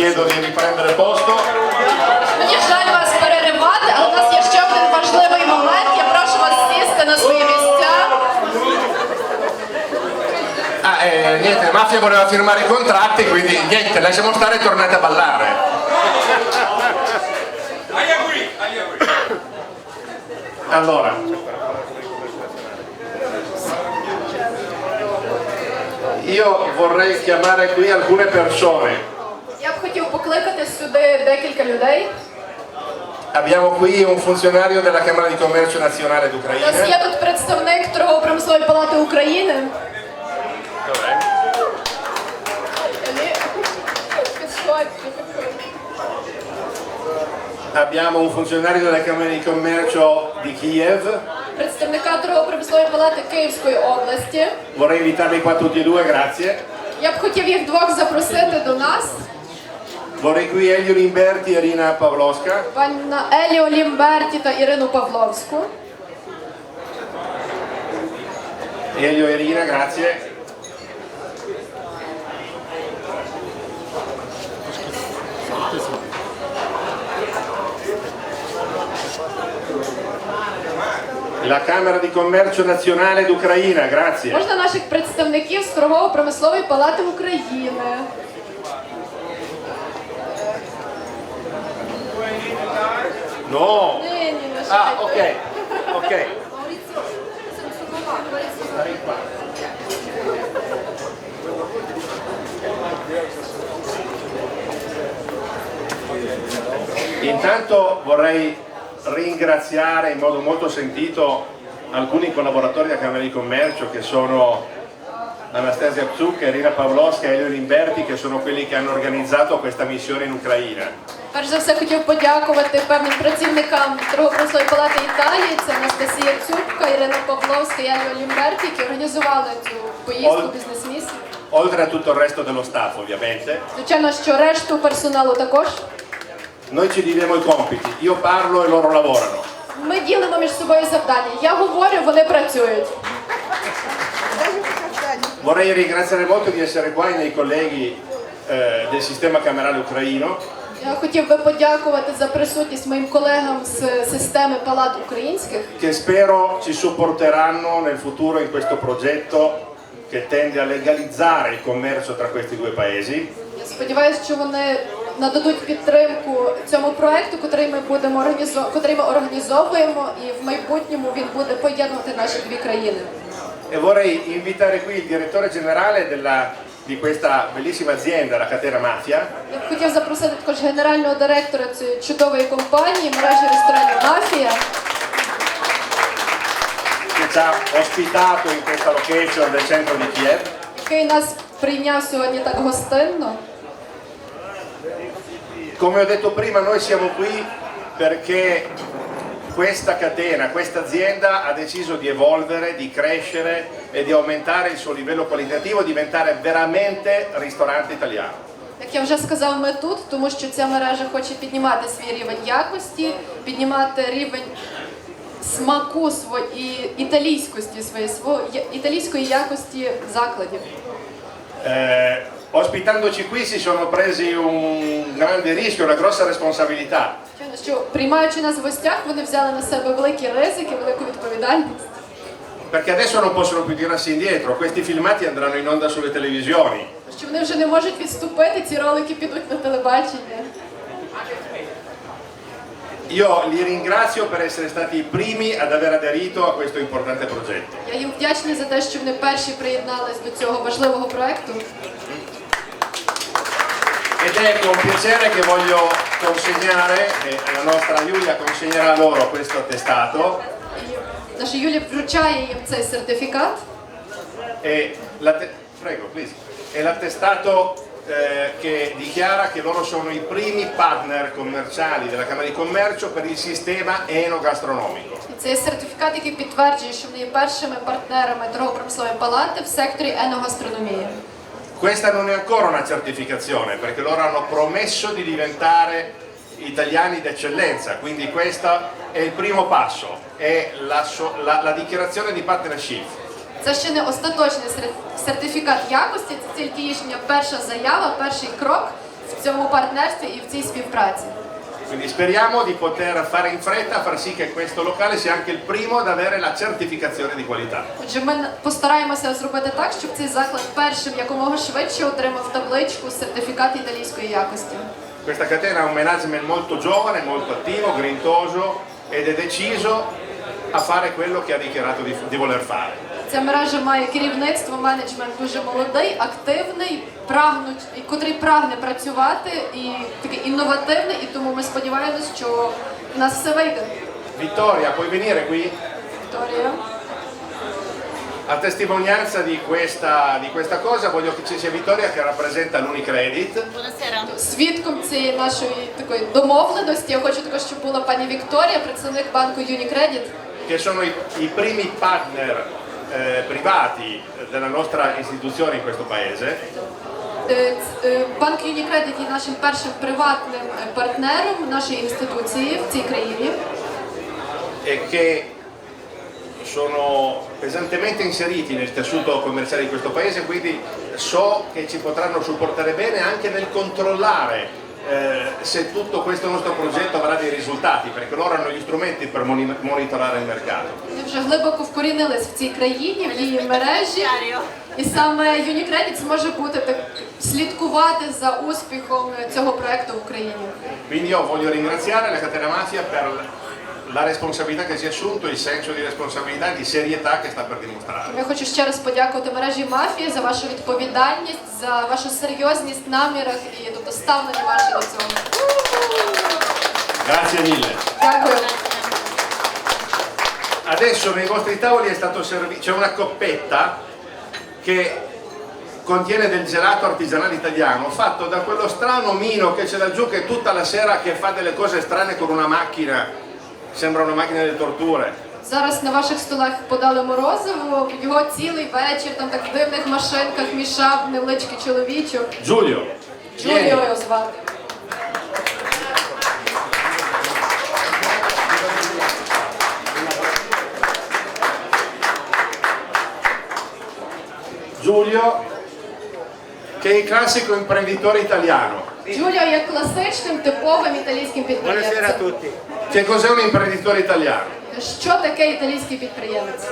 chiedo di riprendere posto. Мені жаль вас переривати, але у нас є ще один важливий момент. Я прошу вас сісти на свої місця. Ah, eh, niente, la mafia voleva firmare i contratti, quindi niente, lasciamo stare e tornate a ballare. I agree, I agree. Allora. Io vorrei chiamare qui alcune persone. Сюди декілька людей. Abbiamo qui un funzionario della Camera di Commercio Nazionale У нас є тут представник торгово-промислової палати України. Підходьте, підходьте. Abbiamo un funzionario della Camera di Commercio di Kiev. Представника торгово-промислової палати Київської області. Vorrei invitarli qua tutti e due, grazie. Я б хотів їх двох запросити до нас. Vorrei qui Elio Limberti e Rina Pavlovska. Пана Еліо Лімберті та Ірину Павловську. Elio e Rina, grazie. La Camera di Commercio Nazionale d'Ucraina, grazie. Можна наших представників з торгово-промислової палати України. No! Ah, ok, ok. Maurizio, sono sul papà, qua. Intanto vorrei ringraziare in modo molto sentito alcuni collaboratori della Camera di Commercio che sono Anastasia Pzuk, Irina Pavlovska e Elio Limberti che sono quelli che hanno organizzato questa missione in Ucraina. Перш за все хотів подякувати певним працівникам торгово-промислової палати Італії. Це Анастасія Цюбка, Ірина Павловська і Аліо Лімберті, які організували цю поїздку бізнес-місію. Oltre a tutto il resto dello staff ovviamente. Звичайно, що решту персоналу також. Noi ci dividiamo i compiti, io parlo e loro lavorano. Ми ділимо між собою завдання. Я говорю, вони працюють. Vorrei ringraziare molto di essere qua i miei colleghi eh, del sistema camerale ucraino. Я хотів би подякувати за присутність моїм колегам з системи палат українських, che spero ci supporteranno nel futuro in questo progetto che tende a legalizzare il commercio tra questi due paesi. Я сподіваюся, що вони нададуть підтримку цьому проекту, котрий ми будемо організо... котрий ми організовуємо, і в майбутньому він буде поєднувати наші дві країни. e vorrei invitare qui il direttore generale della, di questa bellissima azienda, la catena Mafia, Я б хотів запросити також генерального директора цієї чудової компанії мережі ресторанів Мафія, che ci ha ospitato in questa location del centro di Kiev. який нас прийняв сьогодні так гостинно. Come ho detto prima, noi siamo qui perché questa catena, questa azienda ha deciso di evolvere, di crescere e di aumentare il suo livello qualitativo e diventare veramente ristorante italiano. Як я вже сказав, ми тут, тому що ця мережа хоче піднімати свій рівень якості, піднімати рівень смаку сво- і італійськості своєї сво- я- італійської якості закладів. Eh, ospitandoci qui si sono presi un grande rischio, una grossa responsabilità. Звичайно, Що приймаючи нас в гостях, вони взяли на себе великі ризики, велику відповідальність. Perché adesso non possono più tirarsi indietro, questi filmati andranno in onda sulle televisioni. Що вони вже не можуть відступити, ці ролики підуть на телебачення. Io li ringrazio per essere stati i primi ad aver aderito a questo importante progetto. Я їм вдячний за те, що вони перші приєднались до цього важливого проекту. Ed è con piacere che voglio consegnare, e la nostra Giulia consegnerà loro questo attestato, І наша Юлія вручає їм цей сертифікат. e l'atte- prego, please. È l'attestato eh, che dichiara che loro sono i primi partner commerciali della Camera di Commercio per il sistema enogastronomico. І це є сертифікат, який підтверджує, що вони є першими партнерами торгово-промислової палати в секторі еногастрономії. Questa non è ancora una certificazione perché loro hanno promesso di diventare italiani d'eccellenza, quindi questo è il primo passo, è la, so- la- la dichiarazione di partnership. Це ще не остаточний сер- сертифікат якості, це тільки їхня перша заява, перший крок. в цьому партнерстві і в цій співпраці. Quindi speriamo di poter fare in fretta a far sì che questo locale sia anche il primo ad avere la certificazione di qualità. Отже, ми постараємося зробити так, щоб цей заклад першим якомога швидше отримав табличку сертифікат італійської якості. Questa catena ha un management molto giovane, molto attivo, grintoso ed è deciso a fare quello che ha dichiarato di, di voler fare. Ця мережа має керівництво, менеджмент дуже молодий, активний, прагнуть, і котрий прагне працювати і такий інновативний, і тому ми сподіваємось, що в нас все вийде. Vittoria, puoi venire qui? Вікторія. A testimonianza di questa, di questa cosa voglio che ci sia Vittoria che rappresenta l'Unicredit Buonasera. Свідком цієї нашої такої домовленості я хочу також, щоб була пані Вікторія, представник банку Unicredit. che sono i, i primi partner eh, privati della nostra istituzione in questo paese Е, ц- е, Банк Unicredit є нашим першим приватним е, партнером нашої інституції в цій країні. e che sono pesantemente inseriti nel tessuto commerciale di questo paese, quindi so che ci potranno supportare bene anche nel controllare eh, se tutto questo nostro progetto avrà dei risultati, perché loro hanno gli strumenti per monitorare il mercato. Вони вже глибоко вкорінились в цій країні, в її мережі. І саме Unicredit зможе бути так слідкувати за успіхом цього проекту в Україні. Quindi io voglio ringraziare la catena mafia per la responsabilità che si è assunto, il senso di responsabilità e di serietà che sta per dimostrare. Я хочу ще раз подякувати мережі мафії за вашу відповідальність, за вашу серйозність в намірах і тобто ставлення ваше до цього. Grazie mille. Дякую. Adesso nei vostri tavoli è stato servito, c'è una coppetta che contiene del gelato artigianale italiano fatto da quello strano omino che c'è laggiù che tutta la sera che fa delle cose strane con una macchina, sembra una macchina delle torture. Зараз на ваших столах подали морозиво. Його цілий вечір там так в дивних машинках мішав невеличкий чоловічок. Giulio, Джуліо його звати. Giulio che è il classico imprenditore italiano. Джуліо є класичним типовим італійським Buonasera a підприємцем. tutti. Che cos'è un imprenditore italiano? Що таке італійський підприємець?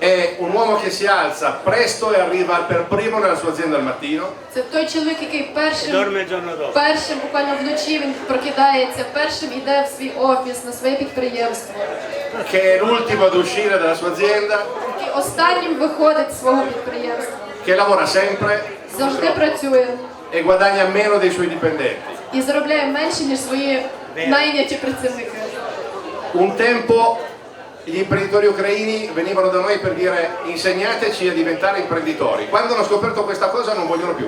È un uomo che si alza presto e arriva per primo nella sua azienda al mattino, Це той чоловік, який першим Dorme il giorno dopo. Першим буквально вночі він прокидається, першим йде в свій офіс на своє підприємство. che è l'ultimo ad uscire dalla sua azienda, І останнім виходить з свого підприємства. che lavora sempre Завжди працює e guadagna meno dei suoi dipendenti. і заробляє менше, ніж свої найняті працівники. Un tempo gli imprenditori ucraini venivano da noi per dire insegnateci a diventare imprenditori. Quando hanno scoperto questa cosa non vogliono più.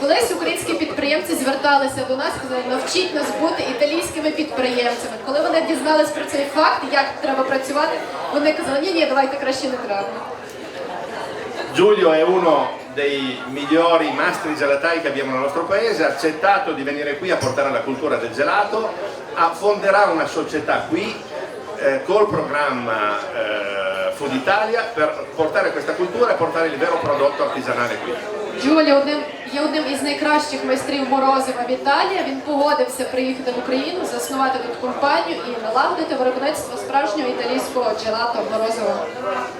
Колись українські підприємці зверталися до нас, казали, навчіть нас бути італійськими підприємцями. Коли вони дізнались про цей факт, як треба працювати, вони казали, ні, ні, давайте краще не треба. Giulio è uno dei migliori mastri gelatai che abbiamo nel nostro paese, ha accettato di venire qui a portare la cultura del gelato, fonderà una società qui eh, col programma eh, Food Italia per portare questa cultura e portare il vero prodotto artigianale qui. Джулія одним є одним із найкращих майстрів морозива в Італії. Він погодився приїхати в Україну, заснувати тут компанію і налагодити виробництво справжнього італійського джелато морозива.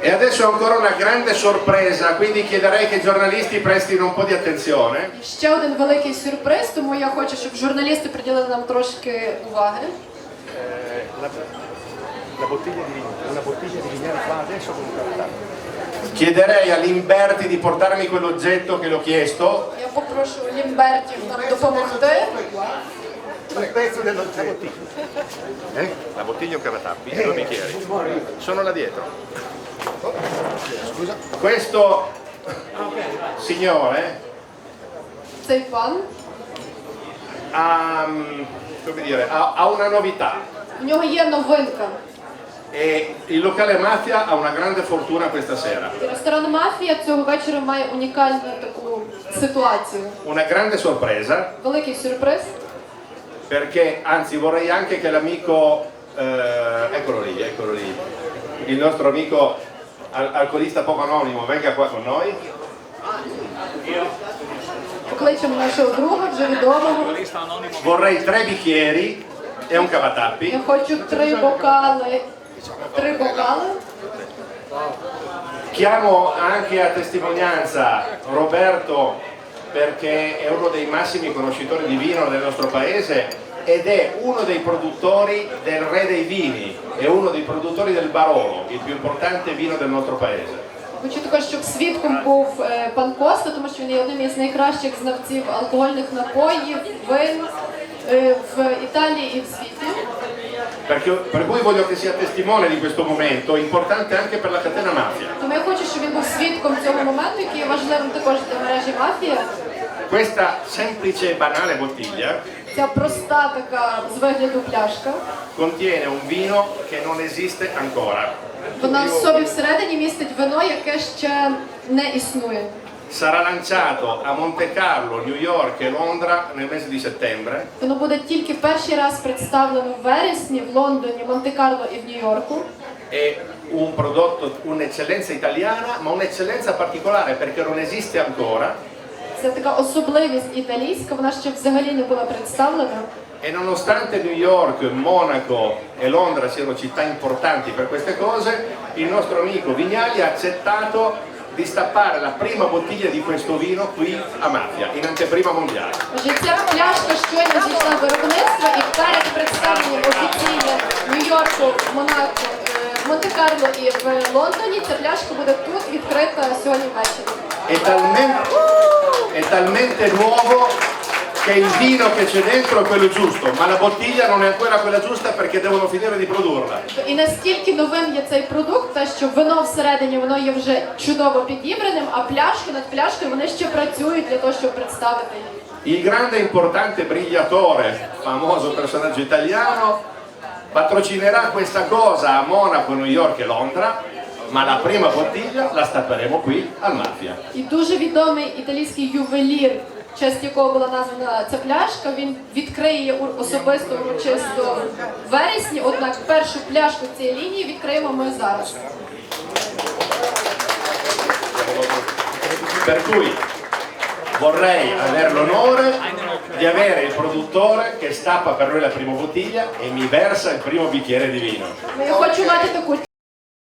E adesso ancora una grande sorpresa, quindi chiederei che i giornalisti prestino un po' di attenzione. Ще один великий сюрприз, тому я хочу, щоб журналісти приділили нам трошки уваги. la, la bottiglia di vino, una bottiglia di vignale qua adesso con un cartaceo. Chiederei a Limberti di portarmi quell'oggetto che le ho chiesto. Я попрошу лімбертів нам допомогти. Un pezzo della bottiglia. Eh? La bottiglia o cavatappi? E due bicchieri. Sono là dietro. Scusa. Questo signore Цей пан. ha, mm, come dire, ha, ha una novità У нього є новинка. e il locale mafia ha una grande fortuna questa sera. І Ресторан Мафія цього вечора має унікальну таку ситуацію. Una grande sorpresa Великий сюрприз. perché anzi vorrei anche che l'amico, eh, eccolo lì, eccolo lì, il nostro amico al- alcolista poco anonimo venga qua con noi. покличемо нашого друга, вже відомого. Vorrei tre bicchieri e un Я cavatappi. хочу три бокали. Три бокали. Chiamo anche a testimonianza Roberto perché è uno dei massimi conoscitori di vino del nostro paese ed è uno dei produttori del Re dei Vini, è uno dei produttori del Barolo, il più importante vino del nostro paese. Хочу також, щоб свідком був е, пан Коста, тому що він є одним із найкращих знавців алкогольних напоїв, вин е, в Італії і в світі. Perché- per cui voglio che sia testimone di questo momento, importante anche per la catena mafia. Тому я хочу, щоб він був свідком цього моменту, який є важливим також для мережі мафія. Questa semplice e banale bottiglia Ця проста така з вигляду пляшка. contiene un vino che non esiste ancora. Вона в собі всередині містить вино, яке ще не існує. Sarà lanciato a Monte Carlo, New York e Londra nel mese di settembre Воно буде тільки в перший раз представлено в вересні в Лондоні, Монте-Карло і в Нью-Йорку. è un prodotto, un'eccellenza italiana, ma un'eccellenza particolare perché non esiste ancora Це така особливість італійська, вона ще взагалі не була представлена. e nonostante New York, Monaco e Londra siano città importanti per queste cose, il nostro amico Vignali ha accettato di stappare la prima bottiglia di questo vino qui a Mafia, in anteprima mondiale. Отже, ця пляшка щойно зійшла з виробництва і перед представленням офіційно в Нью-Йорку, Монако, е, в Монте-Карло і в Лондоні ця пляшка буде тут відкрита сьогодні ввечері. È talmente, è talmente nuovo che il vino che c'è dentro è quello giusto, ma la bottiglia non è ancora quella giusta perché devono finire di produrla. І настільки новим є цей продукт, те, що вино всередині воно є вже чудово підібраним, а пляшки над пляшкою вони ще працюють для того, щоб представити її. Il grande e importante Brigliatore, famoso personaggio italiano, patrocinerà questa cosa a Monaco, New York e Londra, ma la prima bottiglia la stapperemo qui al Mafia. І дуже відомий італійський ювелір, в честь якого була названа ця пляшка, він відкриє особисто урочисто в вересні. Однак першу пляшку цієї лінії відкриємо ми зараз. Per cui vorrei avere l'onore di avere il produttore che stappa per noi la prima bottiglia e mi versa il primo bicchiere di vino. Хочу мати таку